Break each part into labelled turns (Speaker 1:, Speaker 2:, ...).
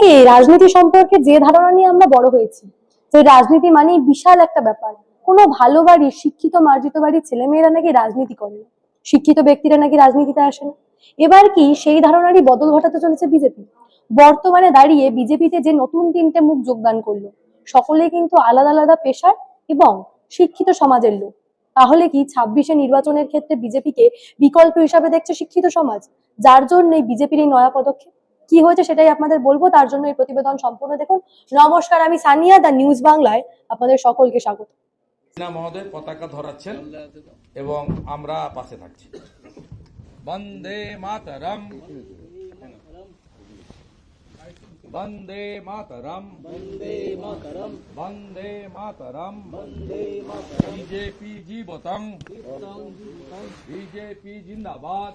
Speaker 1: কি, রাজনীতি সম্পর্কে যে ধারণা নিয়ে আমরা বড় হয়েছি, যে রাজনীতি মানে বিশাল একটা ব্যাপার। কোনো ভালো বাড়ির শিক্ষিত, মার্জিত বাড়ির ছেলেমেয়েরা নাকি রাজনীতি করে না। শিক্ষিত ব্যক্তিরা নাকি রাজনীতিতে আসে না। এবার কি, সেই ধারণারই বদল ঘটাতে চলেছে বিজেপি। বর্তমানে দাঁড়িয়ে বিজেপিতে যে নতুন তিনটে মুখ যোগদান করল সকলে কিন্তু আলাদা আলাদা পেশার এবং শিক্ষিত সমাজের লোক। তাহলে কি ছাব্বিশে নির্বাচনের ক্ষেত্রে বিজেপিকে বিকল্প হিসাবে দেখছে শিক্ষিত সমাজ? যার জন্য বিজেপির এই নয়া পদক্ষেপ? কি হয়েছে সেটাই আপনাদের বলব। তার জন্য এই প্রতিবেদন সম্পূর্ণ দেখুন। নমস্কার, আমি সানিয়া, দ্য নিউজ বাংলায়। আপনাদের সকলকে স্বাগত।
Speaker 2: মহোদয় পতাকা ধরাচ্ছেন এবং আমরা পাশে থাকছি। বন্দে মাতরম। বন্দে মাতরম। বন্দে মাতরম। বন্দে মাতরম। বন্দে মাতরম। বিজেপি জীবতং। বিজেপি জিন্দাবাদ।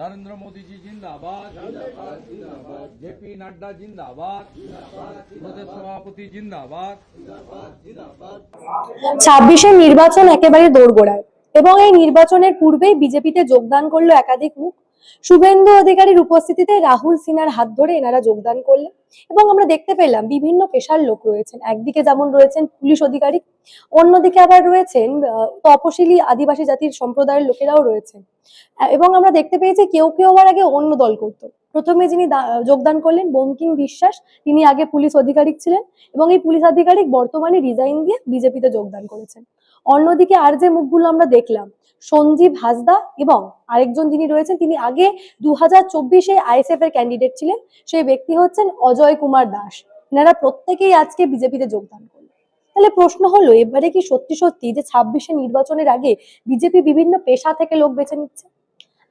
Speaker 2: নরেন্দ্র মোদী জি জিন্দাবাদ জেপি নাড্ডা জিন্দাবাদ। প্রদেশ সভাপতি জিন্দাবাদ।
Speaker 1: ছাব্বিশের নির্বাচন একেবারে দোরগোড়ায় এবং এই নির্বাচনের পূর্বেই বিজেপিতে যোগদান করল একাধিক মুখ। শুভেন্দু অধিকারীর উপস্থিতিতে রাহুল সিনহার হাত ধরে এনারা যোগদান করলেন এবং আমরা দেখতে পেলাম বিভিন্ন পেশার লোক রয়েছেন। একদিকে যেমন রয়েছেন পুলিশ অধিকারী, অন্যদিকে আবার রয়েছেন তপশিলি আদিবাসী জাতির সম্প্রদায়ের লোকেরাও রয়েছেন। এবং আমরা দেখতে পেয়েছি কেউ কেউ আবার আগে অন্য দল করতো। প্রথমে যিনি যোগদান করলেন বঙ্কিম বিশ্বাস, তিনি আগে পুলিশ আধিকারিক ছিলেন এবং এই পুলিশ আধিকারিক বর্তমানে রিজাইন দিয়ে বিজেপিতে যোগদান করেছেন। অন্যদিকে আর যে মুখগুলো আমরা দেখলাম, সঞ্জীব হাসদা এবং আরেকজন যিনি রয়েছেন, তিনি আগে দু হাজার চব্বিশে আইএসএফ এর ক্যান্ডিডেট ছিলেন, সেই ব্যক্তি হচ্ছেন অজয় কুমার দাস। এনারা প্রত্যেকেই আজকে বিজেপিতে যোগদান করলেন তাহলে প্রশ্ন হলো, এবারে কি সত্যি সত্যি যে ছাব্বিশে নির্বাচনের আগে বিজেপি বিভিন্ন পেশা থেকে লোক বেছে নিচ্ছে?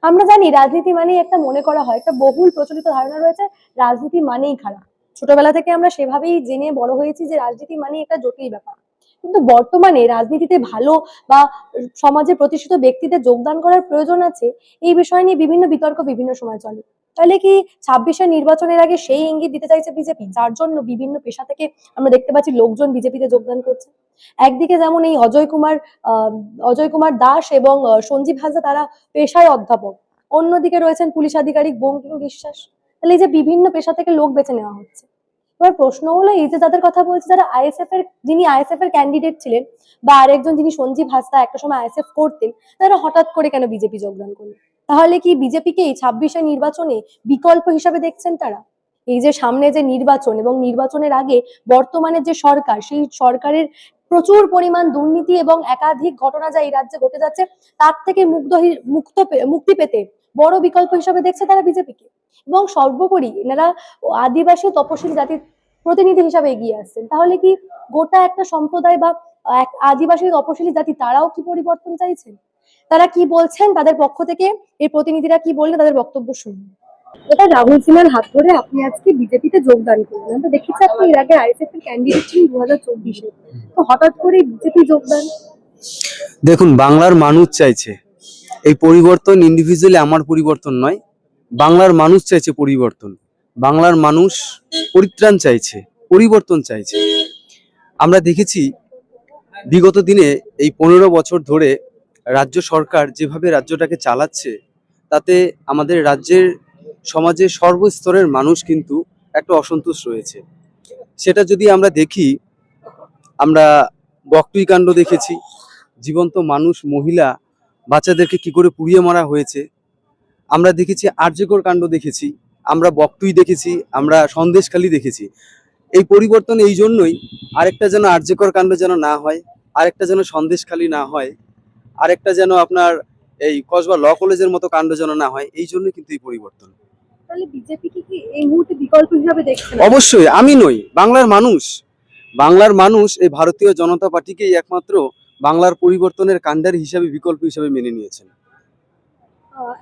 Speaker 1: আমরা জানি রাজনীতি মানেই একটা মনে করা হয়, একটা বহুল প্রচলিত ধারণা রয়েছে, রাজনীতি মানেই খারাপ। ছোটবেলা থেকে আমরা সেভাবেই জেনে বড় হয়েছি যে রাজনীতি মানেই একটা জটিল ব্যাপার। কিন্তু বর্তমানে রাজনীতিতে ভালো বা সমাজে প্রতিষ্ঠিত ব্যক্তিদের যোগদান করার প্রয়োজন আছে, এই বিষয় নিয়ে বিভিন্ন বিতর্ক বিভিন্ন সময় চলে। তাহলে কি ছাব্বিশের নির্বাচনের আগে সেই ইঙ্গিত দিতে চাইছে বিজেপি? যার জন্য বিভিন্ন পেশা থেকে আমরা দেখতে পাচ্ছি লোকজন বিজেপিতে যোগদান করছে। একদিকে যেমন এই অজয় কুমার অজয় কুমার দাস এবং সঞ্জীব হাজরা তারা পেশায় অধ্যাপক। অন্যদিকে রয়েছেন পুলিশ আধিকারিক বঙ্কিম বিশ্বাস। তাহলে এই যে বিভিন্ন পেশা থেকে লোক বেছে নেওয়া হচ্ছে। এবার প্রশ্ন হলো এই যে যাদের কথা বলছি, যারা আইএসএফ এর, যিনি আইএসএফ এর ক্যান্ডিডেট ছিলেন বা আরেকজন যিনি সঞ্জীব হাসদা একটা সময় আইএসএফ করতেন, তারা হঠাৎ করে কেন বিজেপি যোগদান করলেন? তাহলে কি বিজেপিকে এই ছাব্বিশে নির্বাচনে বিকল্প হিসাবে দেখছেন তারা? এই যে সামনে যে নির্বাচন এবং নির্বাচনের আগে বর্তমানে যে সরকার, সেই সরকারের প্রচুর পরিমাণ দুর্নীতি এবং একাধিক ঘটনা যা এই রাজ্যে ঘটে যাচ্ছে, তার থেকে মুগ্ধ মুক্ত মুক্তি পেতে বড় বিকল্প হিসাবে দেখছে তারা বিজেপিকে। এবং সর্বোপরি এনারা আদিবাসী তপশিলি জাতির প্রতিনিধি হিসাবে এগিয়ে আসছেন। তাহলে কি গোটা একটা সম্প্রদায় বা এক আদিবাসী তপশিলি জাতি তারাও কি পরিবর্তন চাইছেন? তারা কি বলছেন? তাদের পক্ষ থেকে এই প্রতিনিধিরা কি বললেন তাদের বক্তব্য শুনুন। এটা রাহুল সিনহার হাত ধরে আপনি আজকে বিজেপিতে যোগদান করলেন। দেখেছি আপনি এর আগে ক্যান্ডিডেট ছিলেন দু হাজার চব্বিশে। তো হঠাৎ করে বিজেপি যোগদান?
Speaker 3: দেখুন, বাংলার মানুষ চাইছে এই পরিবর্তন ইন্ডিভিজুয়ালি আমার পরিবর্তন নয়, বাংলার মানুষ চাইছে পরিবর্তন। বাংলার মানুষ পরিত্রাণ চাইছে, পরিবর্তন চাইছে। আমরা দেখেছি বিগত দিনে এই পনেরো বছর ধরে রাজ্য সরকার যেভাবে রাজ্যটাকে চালাচ্ছে, তাতে আমাদের রাজ্যের সমাজের সর্বস্তরের মানুষ কিন্তু একটা অসন্তোষ রয়েছে। সেটা যদি আমরা দেখি, আমরা বকটুই কাণ্ড দেখেছি, জীবন্ত মানুষ, মহিলা, বাচ্চাদেরকে কি করে পুড়িয়ে মারা হয়েছে। আমরা দেখেছি আর্যকর কাণ্ড দেখেছি, আমরা বকটুই দেখেছি, আমরা সন্দেশখালি দেখেছি। এই পরিবর্তন এই জন্যই আরেকটা যেন আর্যকর কাণ্ড যেন না হয়, আরেকটা যেন সন্দেশখালি না হয় আরেকটা যেন আপনার এই কসবা ল কলেজের মতো কাণ্ড যেন না হয় এই জন্য কিন্তু এই পরিবর্তন। অবশ্যই আমি নই বাংলার মানুষ। বাংলার মানুষ এই ভারতীয় জনতা পার্টিকেই একমাত্র বাংলার পরিবর্তনের কাণ্ডারি হিসাবে বিকল্প হিসাবে মেনে নিয়েছেন।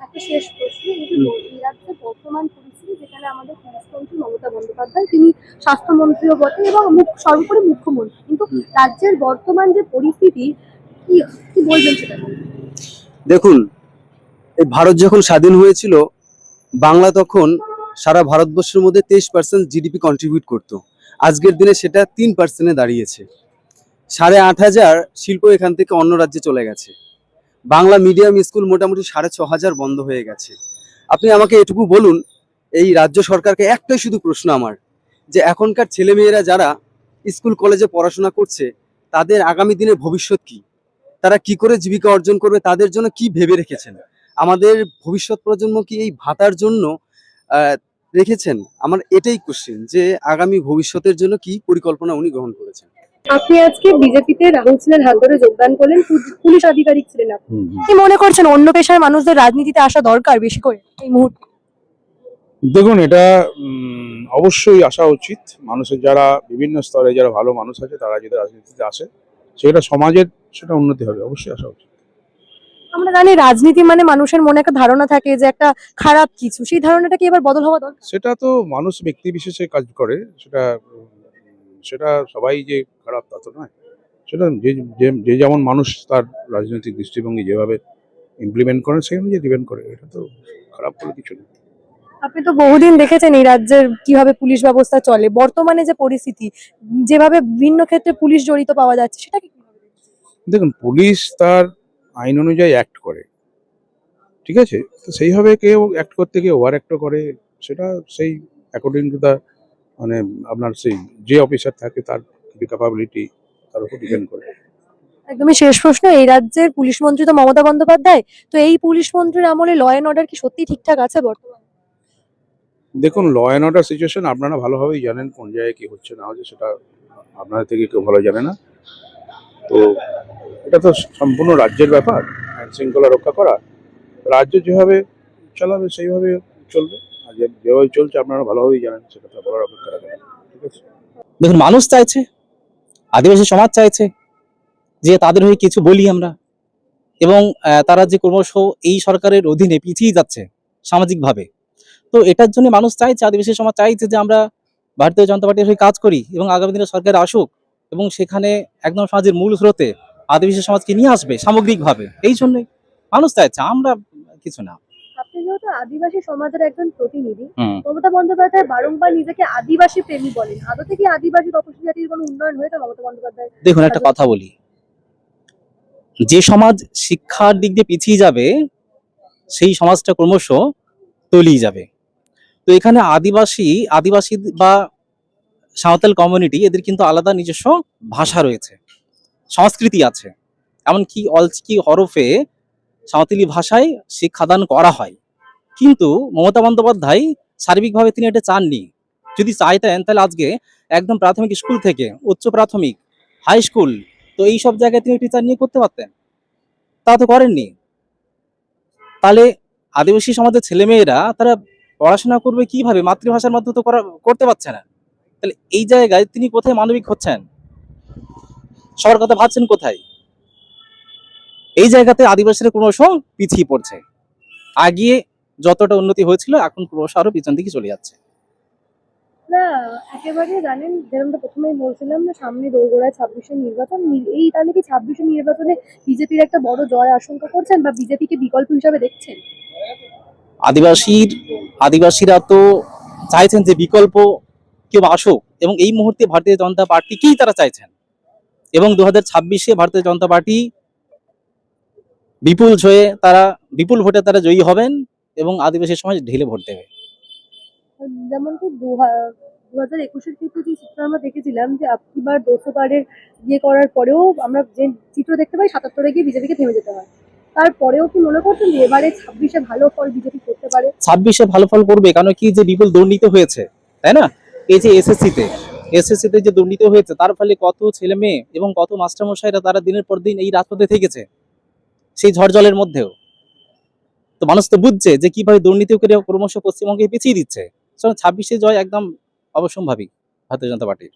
Speaker 1: একটা শেষ প্রশ্ন এই যে ব- এই রাজ্যের বর্তমান পরিস্থিতি যেখানে আমাদের পুলিশমন্ত্রী মমতা বন্দ্যোপাধ্যায় তিনি স্বাস্থ্যমন্ত্রীও বটে এবং সর্বোপরি মুখ্যমন্ত্রী। কিন্তু রাজ্যের বর্তমান যে পরিস্থিতি
Speaker 3: দেখুন, এই ভারত যখন স্বাধীন হয়েছিল, বাংলা তখন সারা ভারতবর্ষের মধ্যে তেইশ পার্সেন্ট জিডিপি কন্ট্রিবিউট করতো। আজকের দিনে সেটা তিন পার্সেন্টে দাঁড়িয়েছে। সাড়ে আট হাজার শিল্প এখান থেকে অন্য রাজ্যে চলে গেছে। বাংলা মিডিয়াম স্কুল মোটামুটি সাড়ে ছ হাজার বন্ধ হয়ে গেছে। আপনি আমাকে এটুকু বলুন, এই রাজ্য সরকারকে একটাই শুধু প্রশ্ন আমার, যে এখনকার ছেলেমেয়েরা যারা স্কুল কলেজে পড়াশোনা করছে, তাদের আগামী দিনের ভবিষ্যৎ কি? তারা কি করে জীবিকা অর্জন করবে তাদের জন্য কি ভেবে রেখেছেন? আমাদের ভবিষ্যৎ প্রজন্ম কি এই ভাতার জন্য আহ, রেখেছেন? আমার এটাই কোশ্চেন যে আগামী ভবিষ্যতের জন্য কি পরিকল্পনা উনি গ্রহণ করেছেন?
Speaker 1: আপনি আজকে বিজেপিতে রাহুল সিনহার হাত ধরে যোগদান করলেন পুলিশ আধিকারিক ছিলেন আপনি। কি মনে করছেন অন্য পেশার মানুষদের রাজনীতিতে আসা দরকার বেশি করে এই মুহূর্তে?
Speaker 4: দেখুন এটা উম, অবশ্যই আসা উচিত। মানুষের যারা বিভিন্ন স্তরে যারা ভালো মানুষ আছে তারা যদি রাজনীতিতে আসে সেটা সমাজের সেটা উন্নতি হবে অবশ্যই আসা উচিত।
Speaker 1: আমরা জানি রাজনীতি মানে মানুষের মনে একটা ধারণা থাকে যে একটা খারাপ কিছু সেই ধারণাটা কি এবার বদল হওয়া দরকার?
Speaker 4: সেটা তো মানুষ ব্যক্তি বিশেষে কাজ করে সেটা সেটা সবাই যে খারাপ তা তো নয়। সেটা যে যে- যেমন মানুষ তার রাজনৈতিক দৃষ্টিভঙ্গি যেভাবে ইমপ্লিমেন্ট করেন সেই অনুযায়ী ডিপেন্ড করে এটা তো খারাপ বলে কিছু নেই।
Speaker 1: আপনি তো বহুদিন দেখেছেন এই রাজ্যের কীভাবে পুলিশ ব্যবস্থা চলে। বর্তমানে যে পরিস্থিতি যেভাবে বিভিন্ন ক্ষেত্রে পুলিশ জড়িত পাওয়া যাচ্ছে সেটা কি
Speaker 4: দেখুন পুলিশ তার আইন অনুযায়ী অ্যাক্ট করে। ঠিক আছে? তো সেইভাবে কেউ অ্যাক্ট করতে গিয়ে ওভার অ্যাক্টও করে। সেটা সেই অ্যাকর্ডিং টু দ্য মানে আপনার সেই যে অফিসার থাকে তার ক্যাপাবিলিটি তার উপর ডিপেন্ড করে।
Speaker 1: একদমই শেষ প্রশ্ন এই রাজ্যের পুলিশ মন্ত্রী তো মমতা বন্দ্যোপাধ্যায়। তো এই পুলিশ মন্ত্রীর আমলে ল অ্যান্ড অর্ডার কি সত্যি ঠিকঠাক আছে বর্তমানে?
Speaker 4: দেখুন ল অ্যান্ড অর্ডার সিচুয়েশন আপনারা ভালোভাবেই জানেন কোন জায়গায় কি হচ্ছে, না হচ্ছে সেটা আপনাদের থেকে কেউ ভালো জানে না। তো এটা তো সম্পূর্ণ রাজ্যের ব্যাপার, আইন শৃঙ্খলা রক্ষা করা। রাজ্য যেভাবে চালাবে, সেইভাবে চলবে। আর যেভাবে চলছে, আপনারা ভালোভাবেই জানেন সেটা তো বলার অপেক্ষা রাখেন ঠিক আছে?
Speaker 5: দেখুন, মানুষ চাইছে, আদিবাসী সমাজ চাইছে যে তাদের হয়ে কিছু বলি আমরা। এবং তারা যে ক্রমশ এই সরকারের অধীনে পিছিয়ে যাচ্ছে সামাজিকভাবে। তো এটার জন্য মানুষ চাইছে আদিবাসী সমাজ চাইছে যে আমরা ভারতীয় জনতা পার্টির হয়ে কাজ করি এবং আগামী দিনে সরকার আসুক এবং সেখানে একদম সমাজের মূল স্রোতে আদিবাসী সমাজকে নিয়ে আসবে সামগ্রিকভাবে। এই জন্যই মানুষ চাইছে আমরা কিছু না।
Speaker 1: আপনি যেহেতু আদিবাসী সমাজের একজন প্রতিনিধি মমতা বন্দ্যোপাধ্যায় বারংবার নিজেকে আদিবাসী প্রেমী বলেন। আদতে কি আদিবাসী তপশিলি জাতির কোনো উন্নয়ন হয়েছে মমতা বন্দ্যোপাধ্যায়?
Speaker 5: দেখুন একটা কথা বলি। যে সমাজ শিক্ষার দিক দিয়ে পিছিয়ে যাবে সেই সমাজটা ক্রমশ তলিয়ে যাবে। তো এখানে আদিবাসী আদিবাসী বা সাঁওতাল কমিউনিটি এদের কিন্তু আলাদা নিজস্ব ভাষা রয়েছে, সংস্কৃতি আছে। এমনকি অলচিকি হরফে সাঁওতালি ভাষায় শিক্ষাদান করা হয়। কিন্তু মমতা বন্দ্যোপাধ্যায় সার্বিকভাবে তিনি এটা চাননি। যদি চাইতেন তাহলে আজকে একদম প্রাথমিক স্কুল থেকে উচ্চ প্রাথমিক হাই স্কুল তো এই সব জায়গায় তিনি টিচার নিয়ে করতে পারতেন। তা তো করেননি। তাহলে আদিবাসী সমাজের ছেলেমেয়েরা তারা পড়াশোনা করবে কীভাবে? মাতৃভাষার মাধ্যমে তো করা করতে পারছে না। তাহলে এই জায়গায় তিনি কোথায় মানবিক হচ্ছেন? সবার কথা ভাবছেন কোথায়? এই জায়গাতে আদিবাসীরা ক্রমশ পিছিয়ে পড়ছে। আগিয়ে যতটা উন্নতি হয়েছিল এখন ক্রমশ আরও পিছন দিকে চলে যাচ্ছে।
Speaker 1: না একেবারে জানেন প্রথমেই বলছিলাম না সামনে দোরগোড়ায় ছাব্বিশের নির্বাচন নি- এই তাহলে কি ছাব্বিশের নির্বাচনে বিজেপির একটা বড় জয় আশঙ্কা করছেন বা বিজেপিকে বিকল্প হিসাবে দেখছেন?
Speaker 5: আদিবাসীর আদিবাসীরা তো চাইছেন যে বিকল্প কেউ আসুক এবং এই মুহূর্তে ভারতীয় জনতা পার্টিকেই তারা চাইছেন। এবং দু হাজার ছাব্বিশে ভারতীয় জনতা পার্টি বিপুল জয়ে তারা, বিপুল ভোটে তারা জয়ী হবেন এবং আদিবাসী সমাজ ঢেলে ভোট দেবে।
Speaker 1: যেমন কি দু হাজার একুশের যে চিত্র আমরা দেখেছিলাম যে আপনিবার দুশো বারের ইয়ে করার পরেও আমরা যে চিত্র দেখতে পাই, সাতাত্তরে গিয়ে বিজেপিকে থেমে যেতে হয়। তারপরেও কি মনে করছেন যে এবারে ছাব্বিশে ভালো ফল বিজেপি করতে পারে?
Speaker 5: ছাব্বিশে ভালো ফল করবে কারণ কি যে বিপুল দুর্নীতি হয়েছে, তাই না? এই যে এসএসসিতে এসএসসিতে যে দুর্নীতি হয়েছে, তার ফলে কত ছেলে মেয়ে এবং কত মাস্টারমশাইরা তারা দিনের পর দিন এই রাজপথে থেকেছে, সেই ঝড় জলের মধ্যেও। তো মানুষ তো বুঝছে যে কীভাবে দুর্নীতি করে ক্রমশ পশ্চিমবঙ্গে পিছিয়ে দিচ্ছে। ছাব্বিশে জয় একদম অবশ্যম্ভাবী, ভারতীয় জনতা পার্টির।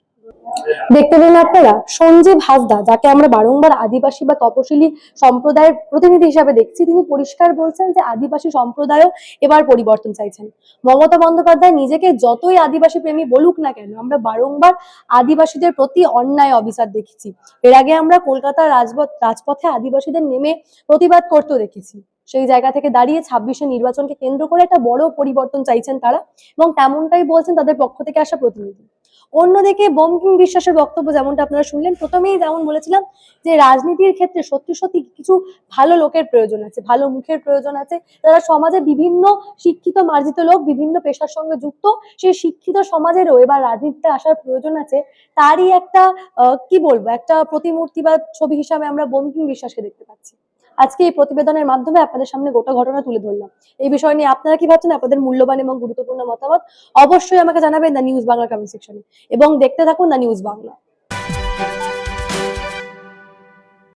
Speaker 1: দেখতে পেলেন আপনারা সঞ্জীব হাসদা, যাকে আমরা বারংবার আদিবাসী বা তপশিলি সম্প্রদায়ের প্রতিনিধি হিসাবে দেখছি। তিনি পরিষ্কার বলছেন যে আদিবাসী সম্প্রদায়ও এবার পরিবর্তন চাইছেন। মমতা বন্দ্যোপাধ্যায় নিজেকে যতই আদিবাসী প্রেমী বলুক না কেন, আমরা বারংবার আদিবাসীদের প্রতি অন্যায় অবিচার দেখেছি। এর আগে আমরা কলকাতার রাজপথ, রাজপথে আদিবাসীদের নেমে প্রতিবাদ করতেও দেখেছি। সেই জায়গা থেকে দাঁড়িয়ে ছাব্বিশে নির্বাচনকে কেন্দ্র করে একটা বড় পরিবর্তন চাইছেন তারা এবং তেমনটাই বলছেন তাদের পক্ষ থেকে আসা প্রতিনিধি। অন্যদিকে বঙ্কিম বিশ্বাসের বক্তব্য যেমনটা আপনারা শুনলেন, প্রথমেই যেমন বলেছিলাম যে রাজনীতির ক্ষেত্রে সত্যি সত্যি কিছু ভালো লোকের প্রয়োজন আছে, ভালো মুখের প্রয়োজন আছে। যারা সমাজে বিভিন্ন শিক্ষিত, মার্জিত লোক বিভিন্ন পেশার সঙ্গে যুক্ত, সেই শিক্ষিত সমাজেরও এবার রাজনীতিতে আসার প্রয়োজন আছে। তারই একটা কি বলব, একটা প্রতিমূর্তি বা ছবি হিসাবে আমরা বঙ্কিম বিশ্বাসকে দেখতে পাচ্ছি। আজকে এই প্রতিবেদনের মাধ্যমে আপনাদের সামনে গোটা ঘটনা তুলে ধরলাম। এই বিষয় নিয়ে আপনারা কি ভাবছেন? আপনাদের মূল্যবান এবং গুরুত্বপূর্ণ মতামত অবশ্যই আমাকে জানাবেন দ্য নিউজ বাংলা কমেন্ট সেকশনে। এবং দেখতে থাকুন দ্য নিউজ বাংলা।